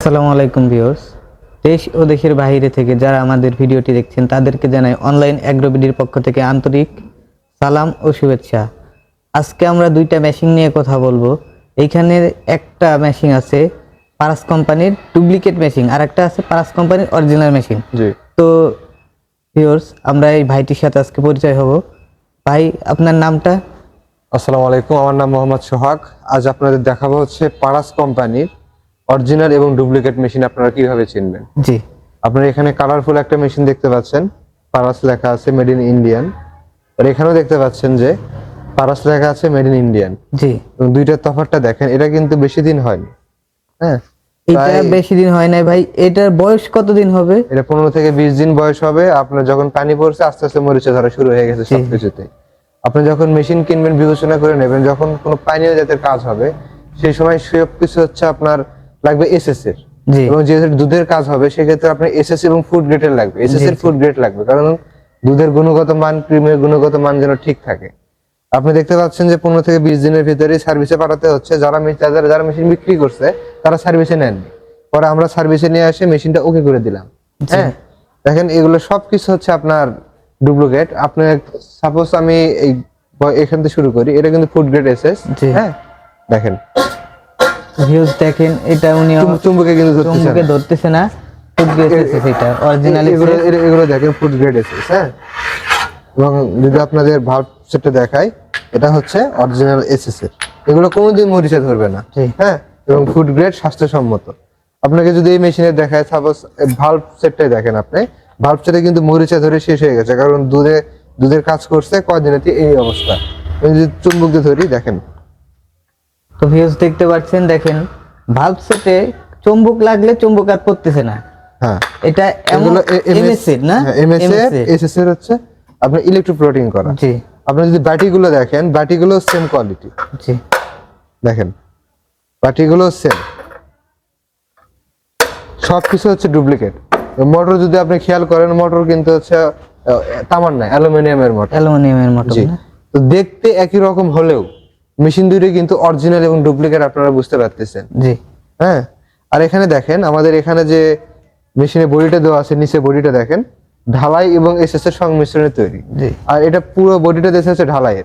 আসসালামু আলাইকুম ভিউয়ার্স। দেশ ও দেশের বাইরে থেকে যারা আমাদের ভিডিওটি দেখছেন তাদেরকে জানাই অনলাইন অ্যাগ্রোবিডির পক্ষ থেকে আন্তরিক সালাম ও শুভেচ্ছা। আজকে আমরা দুইটা মেশিন নিয়ে কথা বলব। এইখানে একটা মেশিন আছে পারাস কোম্পানির ডুপ্লিকেট মেশিন আর একটা আছে পারাস কোম্পানির অরিজিনাল মেশিন জি। তো ভিউয়ার্স আমরা এই ভাইটির সাথে আজকে পরিচয় হব। ভাই আপনার নামটা? আসসালামু আলাইকুম আমার নাম মোহাম্মদ সোহাগ। আজ আপনাদের দেখাবো হচ্ছে পারাস কোম্পানির অরিজিনাল এবং ডুপ্লিকেট মেশিন আপনারা কীভাবে চিনবেন? জি। আপনারা এখানে কালারফুল একটা মেশিন দেখতে পাচ্ছেন পারাস লেখা আছে মেড ইন ইন্ডিয়ান। আর এখানেও দেখতে পাচ্ছেন যে পারাস লেখা আছে মেড ইন ইন্ডিয়ান। জি। দুইটার তফাৎটা দেখেন এটা কিন্তু বেশি দিন হয়নি। হ্যাঁ এটা বেশি দিন হয় নাই ভাই। এটার বয়স কতদিন হবে? এটা পনেরো থেকে বিশ দিন বয়স হবে। আপনার যখন পানি পড়ছে আস্তে আস্তে মরিচা ধরা শুরু হয়ে গেছে। সবকিছুতে আপনি যখন মেশিন কিনবেন বিবেচনা করে নেবেন যখন কোনো পানীয় জাতের কাজ হবে সেই সময় সব কিছু হচ্ছে আপনার লাগবে এসএস এর। এবং যেহেতু দুধের কাজ হবে সেক্ষেত্রে আপনার এসএস এবং ফুড গ্রেডের লাগবে। এসএস এর ফুড গ্রেড লাগবে কারণ দুধের গুণগত মান ক্রিমের গুণগত মান যেন ঠিক থাকে। আপনি দেখতে পাচ্ছেন যে পনেরো থেকে বিশ দিনের ভিতরে সার্ভিসে পাঠাতে হচ্ছে। যারা যারা মেশিন বিক্রি করছে তারা সার্ভিসে নেননি। পরে আমরা সার্ভিসে নিয়ে এসে মেশিনটা ওকে করে দিলাম। হ্যাঁ? দেখেন এগুলো সবকিছু হচ্ছে আপনার ডুপ্লিকেট আপনি সাপোজ আমি এই এখান থেকে শুরু করি এটা কিন্তু ফুড গ্রেড এসএস। হ্যাঁ? দেখেন ভিউজ দেখেন এটা উনি চুম্ব- চুম্বকে কিন্তু ধরতেছে চুম্বকে। ধরতেছে না ফুড গ্রেড এসেছে এটা অরিজিনালি এগুলো এগুলো- দেখেন ফুড গ্রেড এসএস হ্যাঁ? এবং যদি আপনাদের ভাব সেটা দেখাই এটা হচ্ছে অরিজিনাল এসএস এগুলো কোনোদিন মরিচা ধরবে না হ্যাঁ? এবং ফুড গ্রেড স্বাস্থ্যসম্মত। আপনাকে যদি এই মেশিনে দেখায় সাপোজ ভাল্ব সেটটাই দেখেন আপনি ভাল্ব সেটে কিন্তু মরিচা ধরে শেষ হয়ে গেছে কারণ দুধে দুধের কাজ করছে কয়দিনেতে এই অবস্থা। যদি চুম্বক দিয়ে ধরি দেখেন। তো ভিউজ দেখতে পাচ্ছেন দেখেন ভালভ সেটে চুম্বক লাগলে চুম্বক আর পড়তেছে না। হ্যাঁ। এটা এমন এমএসসি না? এমএসএ MSC এসএস এর হচ্ছে আপনার ইলেকট্রোপ্লোটিং করা। জি। আপনি যদি ব্যাটিগুলো দেখেন ব্যাটিগুলো সেম কোয়ালিটি জি। দেখেন পার্টিগুলো সেম সবকিছু হচ্ছে ডুপ্লিকেট মোটর যদি আপনি খেয়াল করেন মোটর কিন্তু হচ্ছে তামার নাই অ্যালুমিনিয়ামের মোটর অ্যালুমিনিয়ামের মোটর তো দেখতে একই রকম হলেও মেশিন দুইটা কিন্তু অরিজিনাল এবং ডুপ্লিকেট আপনারা বুঝতে পারতেছেন। জি। হ্যাঁ? আর এখানে দেখেন আমাদের এখানে যে মেশিনে বডিটা দেওয়া আছে নিচে বডিটা দেখেন ঢালাই এবং এসএস এর সংমিশ্রণে তৈরি। জি। আর এটা পুরো বডিটা দেশে হচ্ছে ঢালাইয়ের।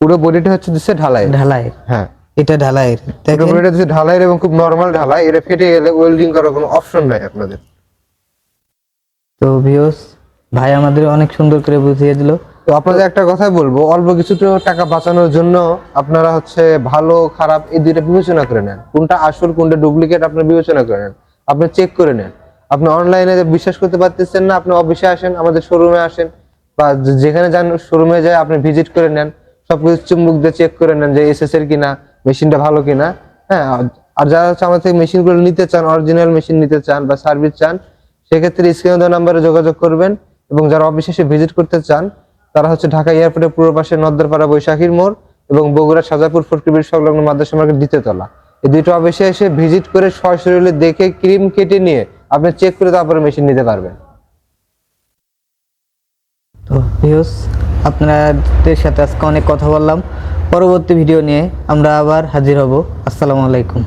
পুরো বডিটা হচ্ছে দেশে ঢালাইয়ের। ঢালাই হ্যাঁ। এটা ঢালাইয়ের। দেখেন। পুরো বডিটা দেশে ঢালাইয়ের এবং খুব নরমাল ঢালাই। এটা ফেটে গেলে ওয়েল্ডিং করার কোনো অপশন নাই আপনাদের। তো ভিউস ভাই আমাদের অনেক সুন্দর করে বুঝিয়ে দিল। তো আপনাদের একটা কথাই বলব, অল্প কিছুটা টাকা বাঁচানোর জন্য আপনারা হচ্ছে ভালো, খারাপ এই দুইটা বিবেচনা করে নেন। কোনটা আসল, কোনটা ডুপ্লিকেট আপনারা বিবেচনা করে নেন। আপনি চেক করে নেন। আপনি অনলাইনে বিশ্বাস করতে পারতেছেন না, আপনি অফিসে আসেন, আমাদের শোরুমে আসেন, বা যেখানে যান শোরুমে যায়, আপনি ভিজিট করে নেন, সবকিছু চুম্বুক দিয়ে চেক করে নেন যে এসএস এর কিনা মেশিনটা ভালো কিনা হ্যাঁ আর- যারা হচ্ছে আমাদের থেকে মেশিনগুলো নিতে চান অরিজিনাল মেশিন নিতে চান, বা সার্ভিস চান, সেক্ষেত্রে স্ক্রিনে নাম্বারে যোগাযোগ করবেন, এবং যারা অফিসে এসে ভিজিট করতে চান তারা হচ্ছে ঢাকা এয়ারপোর্টের পূর্ব পাশে নদ্দরপাড়া বৈশাখীর মোড় এবং বগুড়া সাজাপুর ফটকিবির সংলগ্ন মাদ্রাসা মার্কেট দ্বিতীয়তলা এই দুইটা অফিসে এসে ভিজিট করে সরাসরি দেখে ক্রিম কেটে নিয়ে আপনি চেক করে তারপরে মেশিন নিতে পারবেন। তো ভিউস আপনাদের সাথে আজকে অনেক কথা বললাম। পরবর্তী ভিডিও নিয়ে আমরা আবার হাজির হব। আসসালামু আলাইকুম।